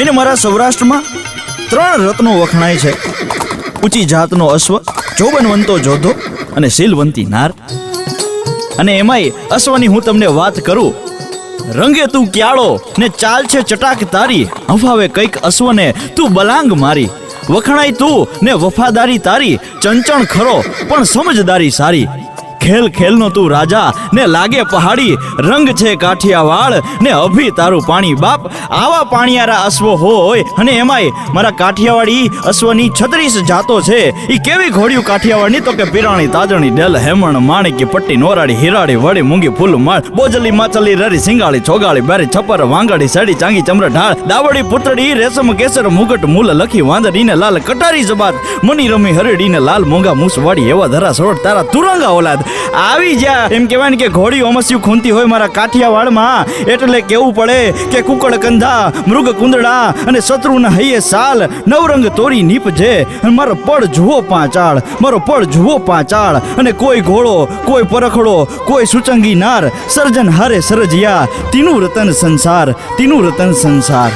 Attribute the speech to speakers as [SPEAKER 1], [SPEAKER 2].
[SPEAKER 1] થઈને મારા સૌરાષ્ટ્રમાં? ત્રણ રત્નો વખણાય છે. ઊંચી જાતનો અશ્વ, જોબનવંતો જોધો અને શીલવંતી નાર. અને એમાંય અશ્વની હું તમને વાત કરું. રંગે તું ક્યાળો ને ચાલ છે ચટાક તારી. હફાવે કંઈક અશ્વને તું બલાંગ મારી. વખણાય તું ને વફાદારી તારી. ચંચણ ખરો, પણ સમજદારી સારી. ખેલ ખેલનો તું રાજા. ને લાગે પહાડી, રંગ છે કાઠિયાવાડ. ને અભી તારું પાણી બાપ. આવા પાણીયારા અશ્વ હોય. અને એમાંય મારા કાઠિયાવાડી અશ્વની છત્રીસ જાતો છે. એ કેવી ઘોડિયું કાઠિયાવાડની તો કે પિરાણી, તાજણી, ડેલ, હેમણ, માણકી, પટ્ટી, નોરાડી, હિરાડી, વડી, મૂંગી, ફૂલ, માળ, બોજલી માચલી રરી, સિંગાળી, છોગાળી, બારી છપર વાંગાડી, સડી, ચાંગી, ચમર, ઢાળ, દાવડી પુતળી રેશમ, કેસર, મુગટ, મૂલ, લખી વાંદરીને લાલ, કટારી, જબાત, મની, રમી હરડીને લાલ, મોંઘા મૂસ વાડી એવા ધરા સોડ તારા, તુરંગા, ઓલાદ. આવી જા. એમ કહેવાય ને કે ઘોડી ઓમસ્યું ખૂંતી હોય મારા કાઠિયાવાડમાં. એટલે કેવું પડે કે કુકડ કંધા મૃગ કુંદડા અને શત્રુના હૈયે સાલ નવરંગ તોરી નીપજે. અને મારો પડ જુઓ પાંચાળ, મારો પડ જુઓ પાંચાળ. અને કોઈ ઘોડો, કોઈ પરખડો, કોઈ સુચંગી નાર, સર્જન હારે સરજિયા. તીનું રતન સંસાર, તીનું રતન સંસાર.